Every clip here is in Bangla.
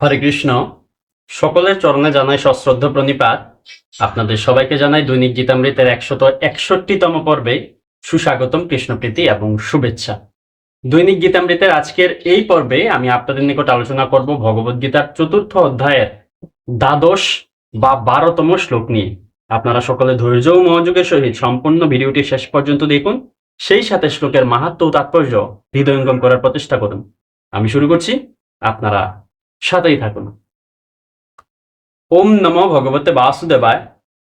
হরে কৃষ্ণ। সকলের চরণে জানাই সশ্রদ্ধ প্রণিপাত। আপনাদের সবাইকে জানাই দৈনিক গীতামৃতের একশত একষট্টিতম পর্বে সুস্বাগতম কৃষ্ণপ্রীতি এবং শুভেচ্ছা। দৈনিক গীতামৃতের আজকের এই পর্বে আমি আপনাদের নিকট আলোচনা করব ভগবদ গীতার চতুর্থ অধ্যায়ের দ্বাদশ বা বারোতম শ্লোক নিয়ে। আপনারা সকলে ধৈর্য ও মনোযোগের সহিত সম্পূর্ণ ভিডিওটি শেষ পর্যন্ত দেখুন। সেই সাথে শ্লোকের মাহাত্ম ও তাৎপর্য হৃদয়ঙ্গম করার প্রচেষ্টা করুন। আমি শুরু করছি। আপনারা সাথেই থাকুন। ওম নমো ভগবতে বাসুদেবায়,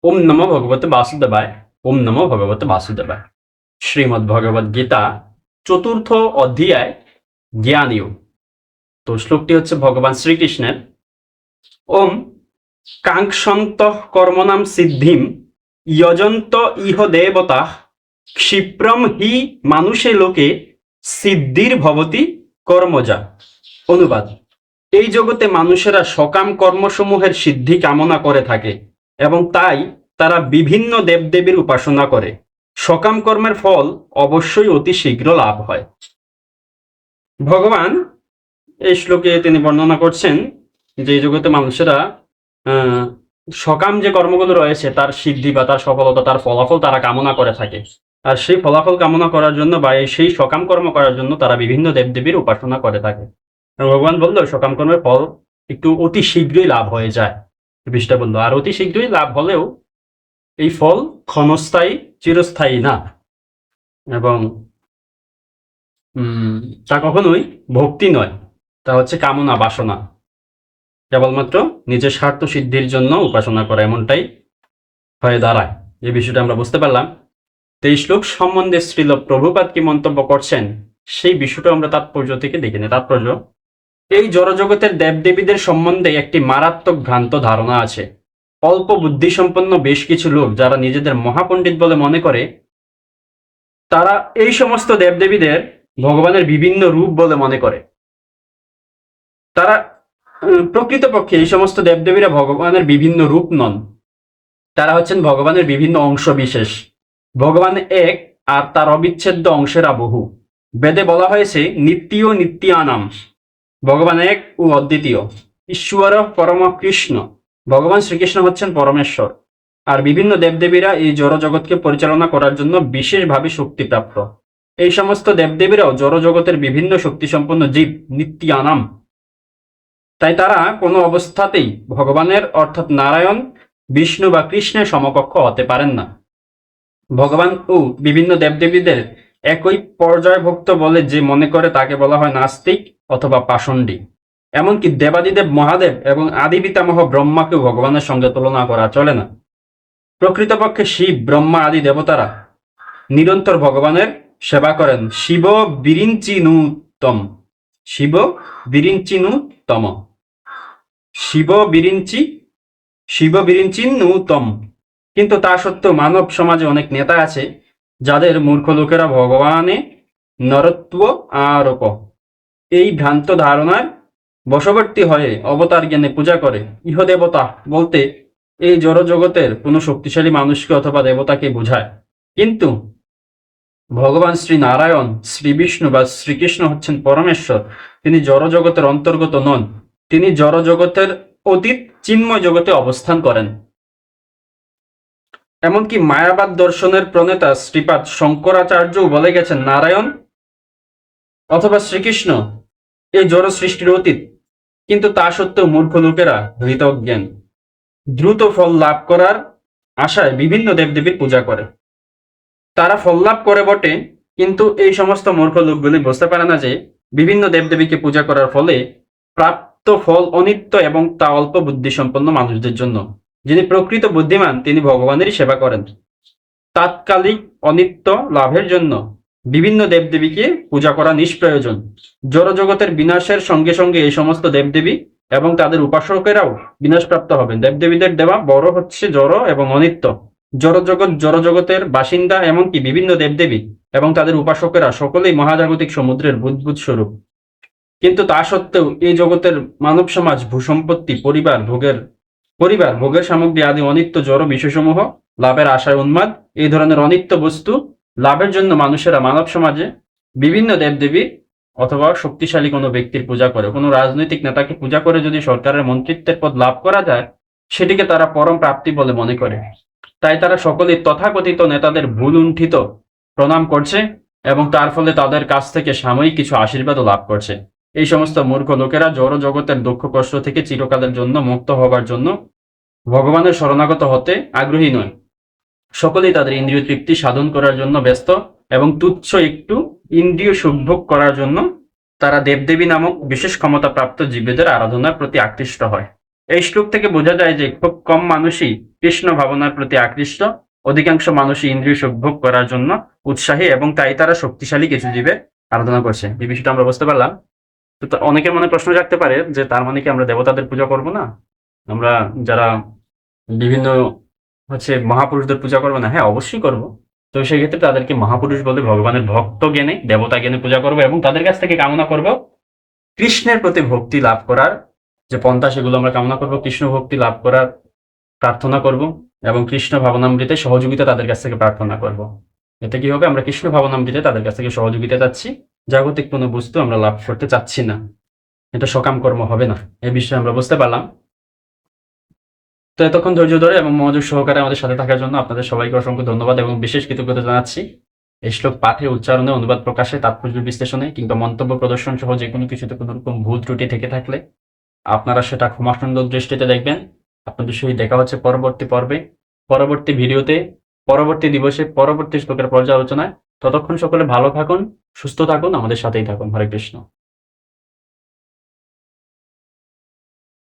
ওম নমো ভগবতে বাসুদেবায়, ওম নমো ভগবতে বাসুদেবায়। শ্রীমদ্ ভগবদ গীতা চতুর্থ অধ্যায় জ্ঞানীয়। তো শ্লোকটি হচ্ছে ভগবান শ্রীকৃষ্ণের। ওম কাঙ্ক্ষন্ত কর্মনাম সিদ্ধিম যজন্ত ইহ দেবতা ক্ষিপ্রম হি মানুষে লোকে সিদ্ধির ভবতি কর্মজা। অনুবাদ। এই জগতে মানুষেরা সকাম কর্মসমূহের সিদ্ধি কামনা করে থাকে এবং তাই তারা বিভিন্ন দেবদেবীর উপাসনা করে। সকাম কর্মের ফল অবশ্যই অতি শীঘ্র লাভ হয়। ভগবান এই শ্লোকে তিনি বর্ণনা করছেন যে জগতে মানুষেরা সকাম যে কর্মগুলো রয়েছে, তার সিদ্ধি বা তার সফলতা, তার ফলাফল তারা কামনা করে থাকে। আর সেই ফলাফল কামনা করার জন্য বা সেই সকাম কর্ম করার জন্য তারা বিভিন্ন দেবদেবীর উপাসনা করে থাকে। ভগবান বলল সকাম কর্মের ফল একটু অতি শীঘ্রই লাভ হয়ে যায়। বিষয়টা বলল, আর অতি শীঘ্রই লাভ হলেও এই ফল ক্ষণস্থায়ী, চিরস্থায়ী না। এবং তা কখনোই ভক্তি নয়, তা হচ্ছে কামনা, বাসনা। কেবলমাত্র নিজের স্বার্থ সিদ্ধির জন্য উপাসনা করা এমনটাই হয়ে দাঁড়ায়। যে বিষয়টা আমরা বুঝতে পারলাম। তো এই শ্লোক সম্বন্ধে শ্রীল প্রভুপাত কি মন্তব্য করছেন, সেই বিষয়টা আমরা তাৎপর্য থেকে দেখে নিই। তাৎপর্য এই জড়জগতের দেবদেবীদের সম্বন্ধে একটি মারাত্মক ভ্রান্ত ধারণা আছে। অল্প বুদ্ধিসম্পন্ন বেশ কিছু লোক যারা নিজেদের মহাপণ্ডিত বলে মনে করে, তারা এই সমস্ত দেবদেবীদের ভগবানের বিভিন্ন রূপ বলে মনে করে। তারা প্রকৃতপক্ষে এই সমস্ত দেবদেবীরা ভগবানের বিভিন্ন রূপ নন। তারা হচ্ছেন ভগবানের বিভিন্ন অংশ বিশেষ ভগবান এক আর তার অবিচ্ছেদ্য অংশেরা বহু। বেদে বলা হয়েছে নিত্য নিত্যানাম। ভগবান এক ও অদ্বিতীয়। ঈশ্বর, পরম, কৃষ্ণ। ভগবান শ্রীকৃষ্ণ হচ্ছেন পরমেশ্বর। আর বিভিন্ন দেবদেবীরা এই জড় জগৎকে পরিচালনা করার জন্য বিশেষভাবে শক্তিপ্রাপ্ত। এই সমস্ত দেবদেবীরাও জড় জগতের বিভিন্ন শক্তিসম্পন্ন জীব নিত্যানাম তাই তারা কোনো অবস্থাতেই ভগবানের, অর্থাৎ নারায়ণ, বিষ্ণু বা কৃষ্ণের সমকক্ষ হতে পারেন না। ভগবান ও বিভিন্ন দেবদেবীদের একই পর্যায়ভুক্ত বলে যে মনে করে তাকে বলা হয় নাস্তিক অথবা পাষণ্ডী। এমনকি দেবাদিদেব মহাদেব এবং আদি পিতামহ ব্রহ্মাকেও ভগবানের সঙ্গে তুলনা করা চলে না। প্রকৃতপক্ষে শিব, ব্রহ্মা আদি দেবতারা নিরন্তর ভগবানের সেবা করেন। শিব বিরিঞ্চিনুতম শিব বিরিঞ্চিনুতম শিব বিরিঞ্চি, শিব বিরিঞ্চিনুতম কিন্তু তা সত্ত্বেও মানব সমাজে অনেক নেতা আছে, যাদের মূর্খ লোকেরা ভগবানে নরত্ব আরোপ। এই ভ্রান্ত ধারণার বশবর্তী হয়ে অবতার জ্ঞানে পূজা করে। ইহদেবতা বলতে এই জড় জগতের কোনো শক্তিশালী মানুষকে অথবা দেবতাকে বোঝায়। কিন্তু ভগবান শ্রী নারায়ণ, শ্রী বিষ্ণু বা শ্রীকৃষ্ণ হচ্ছেন পরমেশ্বর। তিনি জড় জগতের অন্তর্গত নন। তিনি জড় জগতের অতীত চিন্ময় জগতে অবস্থান করেন। এমনকি মায়াবাদ দর্শনের প্রণেতা শ্রীপাদ শঙ্করাচার্যও বলে গেছেন, নারায়ণ অথবা শ্রীকৃষ্ণ এই জড় সৃষ্টির অতীত, কিন্তু তা সত্ত্বেও মূর্খ লোকেরা হৃতজ্ঞান দ্রুত ফল লাভ করার আশায় বিভিন্ন দেবদেবীর পূজা করে। তারা ফল লাভ করে বটে, কিন্তু এই সমস্ত মূর্খ লোকগুলি বুঝতে পারে না যে বিভিন্ন দেবদেবীকে পূজা করার ফলে প্রাপ্ত ফল অনিত্য এবং তা অল্প বুদ্ধিসম্পন্ন মানুষদের জন্য। যিনি প্রকৃত বুদ্ধিমান, তিনি ভগবানেরই সেবা করেন। তাৎকালিক অনিত্য লাভের জন্য বিভিন্ন দেবদেবীকে পূজা করা নিষ্প্রয়োজন। জড়জগতের বিনাশের সঙ্গে সঙ্গে এই সমস্ত দেবদেবী এবং তাদের উপাসকেরাও বিনাশপ্রাপ্ত হবেন। দেবদেবীদের দেওয়া বড় হচ্ছে জড় এবং অনিত্য। জড়জগৎ জড়জগতের বাসিন্দা এমনকি বিভিন্ন দেবদেবী এবং তাদের উপাসকেরা সকলেই মহাজাগতিক সমুদ্রের বুদ্বুদ স্বরূপ। কিন্তু তা সত্ত্বেও এই জগতের মানব সমাজ, ভূসম্পত্তি, পরিবার, ভোগের পরিবার, ভোগের সামগ্রী আদি অনিত্য জড় বিষয়সমূহ লাভের আশায় উন্মাদ, এই ধরনের অনিত্য বস্তু লাভের জন্য মানুষেরা মানব সমাজে বিভিন্ন দেবদেবী অথবা শক্তিশালী কোনো ব্যক্তির পূজা করে, কোনো রাজনৈতিক নেতাকে পূজা করে যদি সরকারের মন্ত্রিত্বের পদ লাভ করা যায়, সেটিকে তারা পরম প্রাপ্তি বলে মনে করে। তাই তারা সকলেই তথাকথিত নেতাদের ভুল উণ্ঠিত প্রণাম করছে এবং তার ফলে তাদের কাছ থেকে সাময়িক কিছু আশীর্বাদও লাভ করছে। এই সমস্ত মূর্খ লোকেরা জড় জগতের দুঃখ কষ্ট থেকে চিরকালের জন্য মুক্ত হবার জন্য ভগবানের শরণাগত হতে আগ্রহী নয়। সকলেই তাদের ইন্দ্রিয় তৃপ্তি সাধন করার জন্য ব্যস্ত এবং তুচ্ছ একটু ইন্দ্রিয় সুখভোগ করার জন্য তারা দেবদেবী নামক বিশেষ ক্ষমতা প্রাপ্ত জীবেদের আরাধনার প্রতি আকৃষ্ট হয়। এই শ্লোক থেকে বোঝা যায় যে খুব কম মানুষই কৃষ্ণ ভাবনার প্রতি আকৃষ্ট। অধিকাংশ মানুষই ইন্দ্রিয় সুখভোগ করার জন্য উৎসাহী এবং তাই তারা শক্তিশালী কিছু জীবের আরাধনা করছে। এই বিষয়টা আমরা বুঝতে পারলাম। তো অনেকের মনে প্রশ্ন রাখতে পারে যে তার মানে কি আমরা দেবতাদের পূজা করব না? আমরা যারা বিভিন্ন হচ্ছে মহাপুরুষদের পূজা করব না? হ্যাঁ অবশ্যই করব। তো সেক্ষেত্রে তাদেরকে মহাপুরুষ বলে ভগবানের ভক্ত জ্ঞানে দেবতা জ্ঞানে পূজা করব এবং তাদের কাছ থেকে কামনা করব কৃষ্ণের প্রতি ভক্তি লাভ করার, যে পন্থা সেগুলো আমরা কামনা করব, কৃষ্ণ ভক্তি লাভ করার প্রার্থনা করব এবং কৃষ্ণ ভাবনামৃতে সহযোগিতা তাদের কাছ থেকে প্রার্থনা করব। এতে কি হবে? আমরা কৃষ্ণ ভাবনামৃতে তাদের কাছ থেকে সহযোগিতা চাচ্ছি। জাগতিক কোনো বস্তু আমরা লাভ করতে চাচ্ছি না। এটা সকাম কর্ম হবে না। এই বিষয়ে আমরা বুঝতে পারলাম। তো এতক্ষণ ধৈর্য ধরে এবং মনোযোগ সহকারে আমাদের সাথে থাকার জন্য আপনাদের সবাইকে অসংখ্য ধন্যবাদ এবং বিশেষ কৃতজ্ঞতা জানাচ্ছি। এই শ্লোক পাঠে উচ্চারণে, অনুবাদ প্রকাশে, তাৎপর্য বিশ্লেষণে কিংবা মন্তব্য প্রদর্শন সহ যে কোনো কিছুতে কোনো রকম ভুল ত্রুটি থেকে থাকলে আপনারা সেটা ক্ষমাসুন্দর দৃষ্টিতে দেখবেন। আপনাদের সহিত দেখা হচ্ছে পরবর্তী পর্বে। পরবর্তী ভিডিওতে, পরবর্তী দিবসে, পরবর্তী শ্লোকের পর্যালোচনায়। ততক্ষণ সকলে ভালো থাকুন, সুস্থ থাকুন, আমাদের সাথেই থাকুন। হরে কৃষ্ণ।